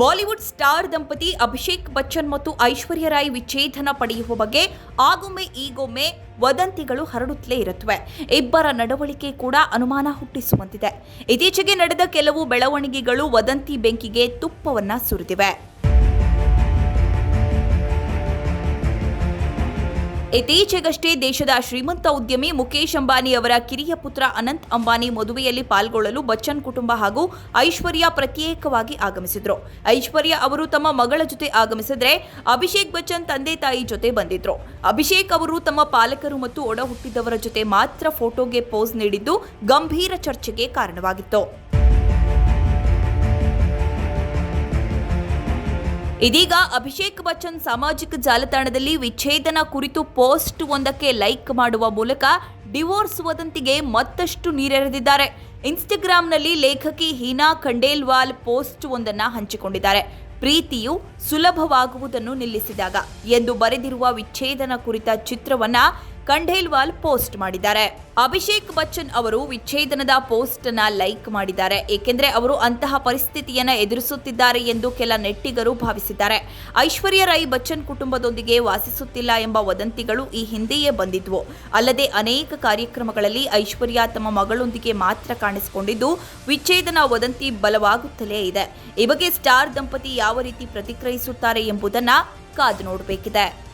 Bollywood star ದಂಪತಿ ಅಭಿಷೇಕ್ ಬಚ್ಚನ್ ಮತ್ತು ಐಶ್ವರ್ಯ ರಾಯ್ ವಿಚ್ಛೇದನ ಪಡೆಯುವ ಬಗ್ಗೆ ಆಗೊಮ್ಮೆ ಈಗೊಮ್ಮೆ ವದಂತಿಗಳು ಹರಡುತ್ತಲೇ ಇರುತ್ತವೆ. ಇಬ್ಬರ ನಡವಳಿಕೆ ಕೂಡ ಅನುಮಾನ ಹುಟ್ಟಿಸುವಂತಿದೆ. ಇತ್ತೀಚೆಗೆ ನಡೆದ ಕೆಲವು ಬೆಳವಣಿಗೆಗಳು ವದಂತಿ ಬೆಂಕಿಗೆ ತುಪ್ಪವನ್ನ ಸುರಿದಿವೆ. ಇತ್ತೀಚೆಗಷ್ಟೇ ದೇಶದ ಶ್ರೀಮಂತ ಉದ್ಯಮಿ ಮುಖೇಶ್ ಅಂಬಾನಿ ಅವರ ಕಿರಿಯ ಪುತ್ರ ಅನಂತ್ ಅಂಬಾನಿ ಮದುವೆಯಲ್ಲಿ ಪಾಲ್ಗೊಳ್ಳಲು ಬಚ್ಚನ್ ಕುಟುಂಬ ಹಾಗೂ ಐಶ್ವರ್ಯ ಪ್ರತ್ಯೇಕವಾಗಿ ಆಗಮಿಸಿದ್ರು. ಐಶ್ವರ್ಯ ಅವರು ತಮ್ಮ ಮಗಳ ಜೊತೆ ಆಗಮಿಸಿದ್ರೆ ಅಭಿಷೇಕ್ ಬಚ್ಚನ್ ತಂದೆ ತಾಯಿ ಜೊತೆ ಬಂದಿದ್ರು. ಅಭಿಷೇಕ್ ಅವರು ತಮ್ಮ ಪಾಲಕರು ಮತ್ತು ಒಡಹುಟ್ಟಿದವರ ಜೊತೆ ಮಾತ್ರ ಫೋಟೋಗೆ ಪೋಸ್ ನೀಡಿದ್ದು ಗಂಭೀರ ಚರ್ಚೆಗೆ ಕಾರಣವಾಗಿತ್ತು. ಇದೀಗ ಅಭಿಷೇಕ್ ಬಚ್ಚನ್ ಸಾಮಾಜಿಕ ಜಾಲತಾಣದಲ್ಲಿ ವಿಚ್ಛೇದನ ಕುರಿತು ಪೋಸ್ಟ್ ಒಂದಕ್ಕೆ ಲೈಕ್ ಮಾಡುವ ಮೂಲಕ ಡಿವೋರ್ಸ್ ವದಂತಿಗೆ ಮತ್ತಷ್ಟು ನೀರೆರೆದಿದ್ದಾರೆ. ಇನ್ಸ್ಟಾಗ್ರಾಂನಲ್ಲಿ ಲೇಖಕಿ ಹೀನಾ ಖಂಡೇಲ್ವಾಲ್ ಪೋಸ್ಟ್ ಒಂದನ್ನ ಹಂಚಿಕೊಂಡಿದ್ದಾರೆ. ಪ್ರೀತಿಯು ಸುಲಭವಾಗುವುದನ್ನು ನಿಲ್ಲಿಸಿದಾಗ. ಎಂದು ಬರೆದಿರುವ ವಿಚ್ಛೇದನ ಕುರಿತ ಚಿತ್ರವನ್ನ ಖಂಡೇಲ್ವಾಲ್ ಪೋಸ್ಟ್ ಮಾಡಿದ್ದಾರೆ. ಅಭಿಷೇಕ್ ಬಚ್ಚನ್ ಅವರು ವಿಚ್ಛೇದನದ ಪೋಸ್ಟ್ ಅನ್ನ ಲೈಕ್ ಮಾಡಿದ್ದಾರೆ. ಏಕೆಂದರೆ ಅವರು ಅಂತಹ ಪರಿಸ್ಥಿತಿಯನ್ನ ಎದುರಿಸುತ್ತಿದ್ದಾರೆ ಎಂದು ಕೆಲ ನೆಟ್ಟಿಗರು ಭಾವಿಸಿದ್ದಾರೆ. ಐಶ್ವರ್ಯ ರೈ ಬಚ್ಚನ್ ಕುಟುಂಬದೊಂದಿಗೆ ವಾಸಿಸುತ್ತಿಲ್ಲ ಎಂಬ ವದಂತಿಗಳು ಈ ಹಿಂದೆಯೇ ಬಂದಿದ್ವು. ಅಲ್ಲದೆ ಅನೇಕ ಕಾರ್ಯಕ್ರಮಗಳಲ್ಲಿ ಐಶ್ವರ್ಯ ತಮ್ಮ ಮಗಳೊಂದಿಗೆ ಮಾತ್ರ ಕಾಣಿಸಿಕೊಂಡಿದ್ದು, ವಿಚ್ಛೇದನ ವದಂತಿ ಬಲವಾಗುತ್ತಲೇ ಇದೆ. ಈ ಬಗ್ಗೆ ಸ್ಟಾರ್ ದಂಪತಿ ಯಾವ ರೀತಿ ಪ್ರತಿಕ್ರಿಯಿಸುತ್ತಾರೆ ಎಂಬುದನ್ನ ಕಾದು ನೋಡಬೇಕಿದೆ.